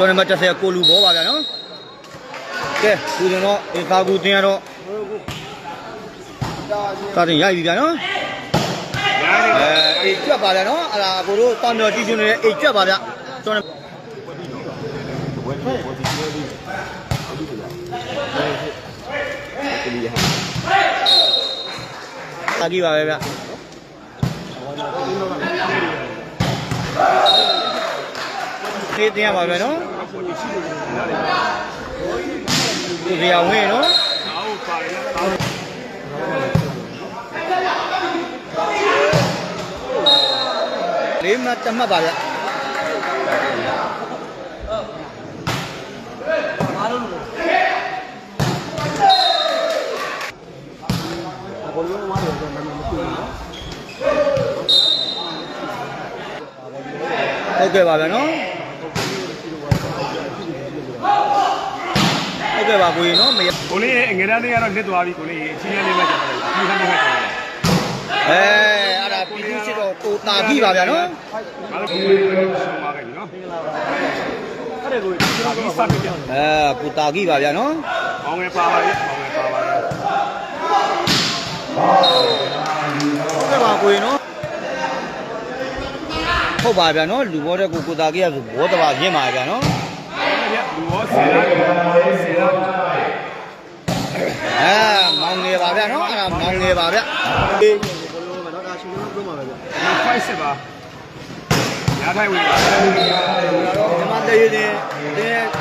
ကျော်နံပါတ်30ကိုလူဘောပါဗျာနော်ကဲသူကျွန်တော်ဧကာကူတင်ရတော့သာတင်ရိုက်ပြီဗျာနော်အဲအေးကြွက်ပါဗျာနော်အဲ့ဒါကိုတို့တောင်းတော်ကြည့်ရှင်နေတဲ့အေးကြွက်ပါဗျာကျော်နံအာကြီးပါပဲဗျ ခေးတင်ရပါပဲနော်ဒီရဝင်းနော်လေးမတမတ်ပါဗျဟုတ် ကဲ့ပါဗျာနော်ဟုတ်ကဲ့ပါကိုကြီးနော်မရကိုလေးငယ်တန်းလေးကတော့လစ်သွားပြီကိုလေးအချင်းလေးပဲကျန်တယ်အချင်းလေးပဲကျန်တယ်အဲအဲ့ဒါပြည်သူစစ်တော့ကိုတာကြီးပါဗျာနော်ဘာလို့ကိုလေးဆုံးသွားခဲ့ပြီနော်အဲ့ဒါကိုကျွန်တော်ကစပ်ပြတယ်အဲပူတာကြီးပါဗျာနော်။အောင်ငယ်ပါပါလေ။အောင်ငယ်ပါပါလေဟုတ်ကဲ့ပါကိုကြီးနော်ဟုတ်ပါဗျာနော်လူဘောတဲ့ကိုကိုတာကြီးရဆိုဘောတပါရင်းပါဗျာနော်။ အဲ့ဒါလူရောဆယ်လားဆယ်လားအဲမောင်ငယ်ပါဗျာနော်အဲ့ဒါမောင်ငယ်ပါဗျာအေး။ဒီဖိုက်စစ်ပါ။ရထိုင်ဝင်ပါဒီမှာတည်းရင်တင်း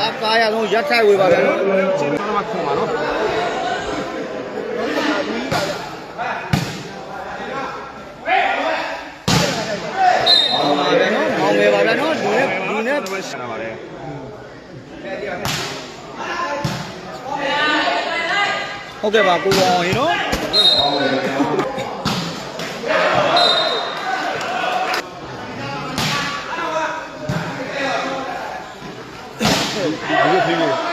အကားရဆုံးရက်ထိုက်ဝေပါဗျာနော်။ချင်းတော့မှခွန်ပါနော်ဟုတ်ပါဗျာနော်မောင်ငယ်ပါဗျာနော်လူနဲ့လူနဲ့။ ပဲရှာပါလေဟုတ်ကဲ့ပါကိုအောင်ရင်နော်ဒီလိုဖြစ်နေ ။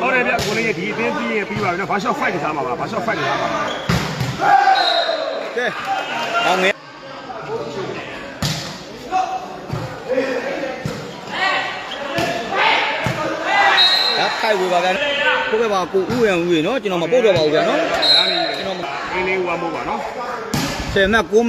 ဟုတ်တယ်ဗျကိုလေးဒီအတင်းပြီး ရင်ပြီးပါပြီနော်။ဘာရှော့ဖိုက်ကစားမှာပါ။ဘာရှော့ဖိုက်ကစားမှာပါကဲမောင်ငယ်ဒါခိုက်ဝေပါဗျာဟုတ်ကဲ့ပါကိုဥရံဦးရေနော်ကျွန်တော်မပုတ်တော့ပါဘူးဗျာနော်။ဒါနေကျွန်တော်အင်းလေးဝါမို့ပါနော်။ဆယ်မှတ်9